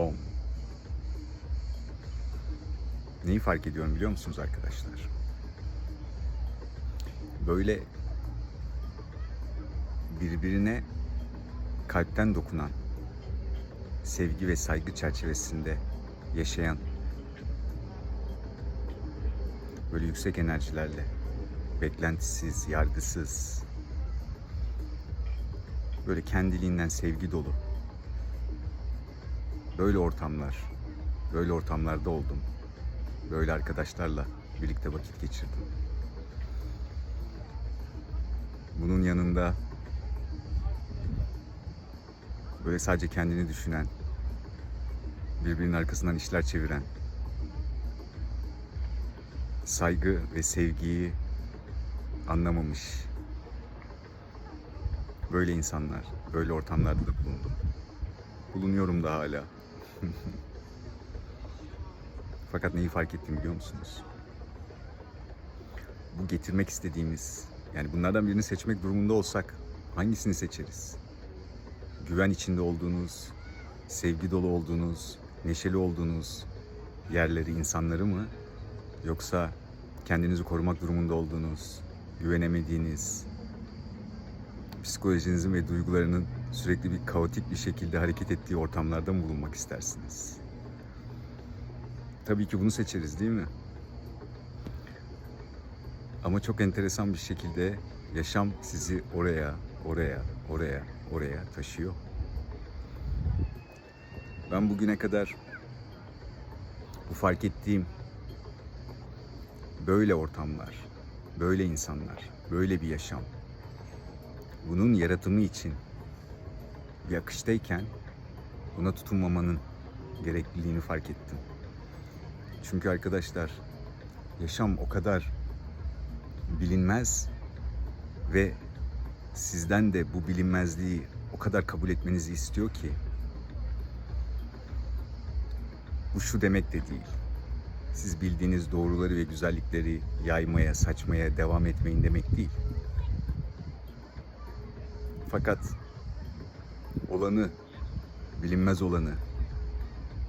Bom. Neyi fark ediyorum biliyor musunuz arkadaşlar? Böyle birbirine kalpten dokunan, sevgi ve saygı çerçevesinde yaşayan, böyle yüksek enerjilerle, beklentisiz, yargısız, böyle kendiliğinden sevgi dolu, böyle ortamlar, böyle ortamlarda oldum. Böyle arkadaşlarla birlikte vakit geçirdim. Bunun yanında böyle sadece kendini düşünen, birbirinin arkasından işler çeviren, saygı ve sevgiyi anlamamış böyle insanlar, böyle ortamlarda da bulundum. Bulunuyorum da hala. Fakat neyi fark ettim biliyor musunuz? Bu getirmek istediğimiz, yani bunlardan birini seçmek durumunda olsak hangisini seçeriz? Güven içinde olduğunuz, sevgi dolu olduğunuz, neşeli olduğunuz yerleri, insanları mı? Yoksa kendinizi korumak durumunda olduğunuz, güvenemediğiniz, psikolojinizin ve duygularının sürekli bir kaotik bir şekilde hareket ettiği ortamlarda mı bulunmak istersiniz? Tabii ki bunu seçeriz değil mi? Ama çok enteresan bir şekilde yaşam sizi oraya, oraya, oraya, oraya taşıyor. Ben bugüne kadar bu fark ettiğim böyle ortamlar, böyle insanlar, böyle bir yaşam bunun yaratımı için bir akıştayken buna tutunmamanın gerekliliğini fark ettim. Çünkü arkadaşlar yaşam o kadar bilinmez ve sizden de bu bilinmezliği o kadar kabul etmenizi istiyor ki bu şu demek de değil. Siz bildiğiniz doğruları ve güzellikleri yaymaya, saçmaya devam etmeyin demek değil. Fakat olanı, bilinmez olanı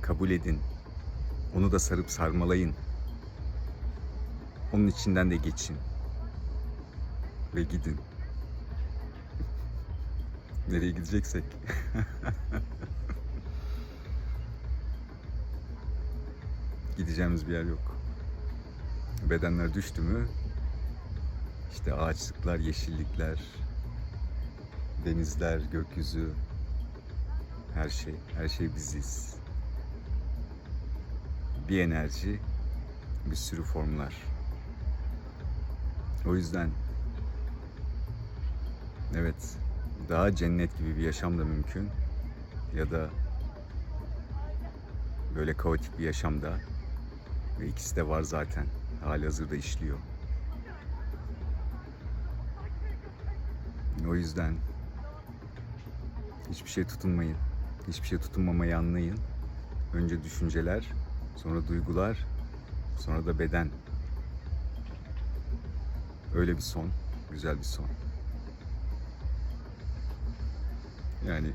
kabul edin. Onu da sarıp sarmalayın. Onun içinden de geçin. Ve gidin. Nereye gideceksek. Gideceğimiz bir yer yok. Bedenler düştü mü işte ağaçlıklar, yeşillikler, denizler, gökyüzü, her şey, her şey biziz. Bir enerji, bir sürü formlar. O yüzden evet, daha cennet gibi bir yaşam da mümkün ya da böyle kaotik bir yaşam da ve ikisi de var zaten. Hali hazırda işliyor. O yüzden hiçbir şey tutunmayın. Hiçbir şey tutunmamayı anlayın. Önce düşünceler, sonra duygular, sonra da beden. Öyle bir son, güzel bir son. Yani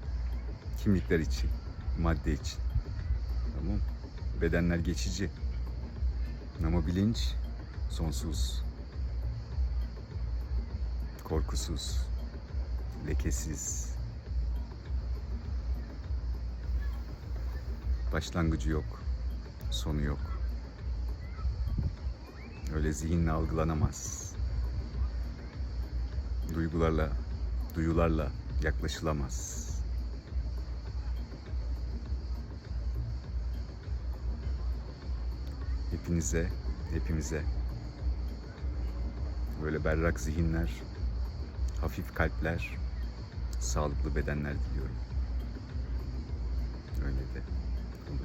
kimlikler için, madde için. Tamam. Bedenler geçici. Ama bilinç sonsuz. Korkusuz, lekesiz. Başlangıcı yok, sonu yok. Öyle zihinle algılanamaz. Duygularla, duyularla yaklaşılamaz. Hepinize, hepimize böyle berrak zihinler, hafif kalpler, sağlıklı bedenler diliyorum. Öyle de Tunggu.